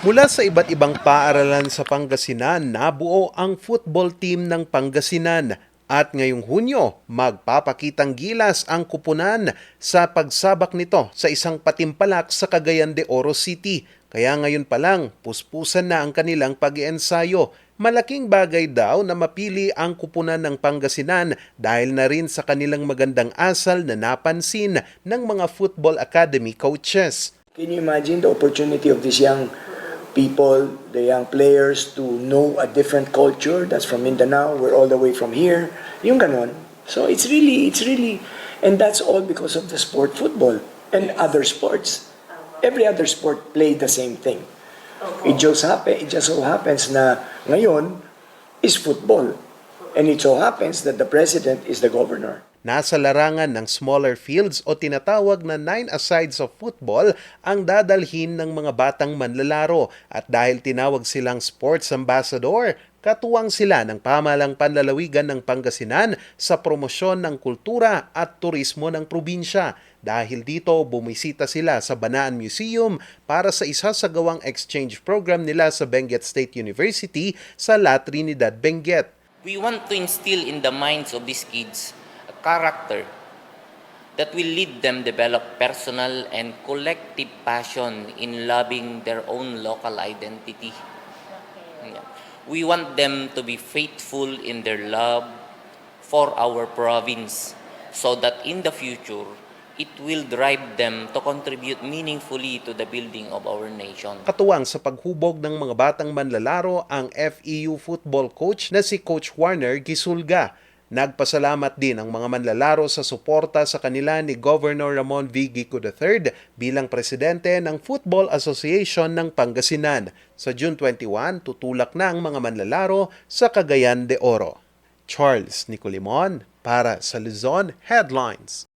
Mula sa iba't ibang paaralan sa Pangasinan, nabuo ang football team ng Pangasinan. At ngayong Hunyo, magpapakitang gilas ang kupunan sa pagsabak nito sa isang patimpalak sa Cagayan de Oro City. Kaya ngayon pa lang, puspusan na ang kanilang pag-iensayo. Malaking bagay daw na mapili ang kupunan ng Pangasinan dahil na rin sa kanilang magandang asal na napansin ng mga football academy coaches. Can you imagine the opportunity of these young people, the young players to know a different culture that's from Mindanao, we're all the way from here, yung ganon. So it's really, it's really, and that's all because of the sport football and other sports. Every other sport play the same thing. It just happen, it just so happens na ngayon is football. And it so happens that the president is the governor. Nasa larangan ng smaller fields o tinatawag na nine-a-sides of football ang dadalhin ng mga batang manlalaro at dahil tinawag silang sports ambassador, katuwang sila ng pamalang panlalawigan ng Pangasinan sa promosyon ng kultura at turismo ng probinsya. Dahil dito, bumisita sila sa Banaan Museum para sa isasagawang exchange program nila sa Benguet State University sa La Trinidad, Benguet. We want to instill in the minds of these kids a character that will lead them develop personal and collective passion in loving their own local identity. Yeah. We want them to be faithful in their love for our province so that in the future it will drive them to contribute meaningfully to the building of our nation. Katuwang sa paghubog ng mga batang manlalaro ang FEU football coach na si Coach Warner Gisulga. Nagpasalamat din ang mga manlalaro sa suporta sa kanila ni Governor Ramon V. Gico III bilang presidente ng Football Association ng Pangasinan. Sa June 21, tutulak na ang mga manlalaro sa Cagayan de Oro. Charles Nicolimon para sa Luzon Headlines.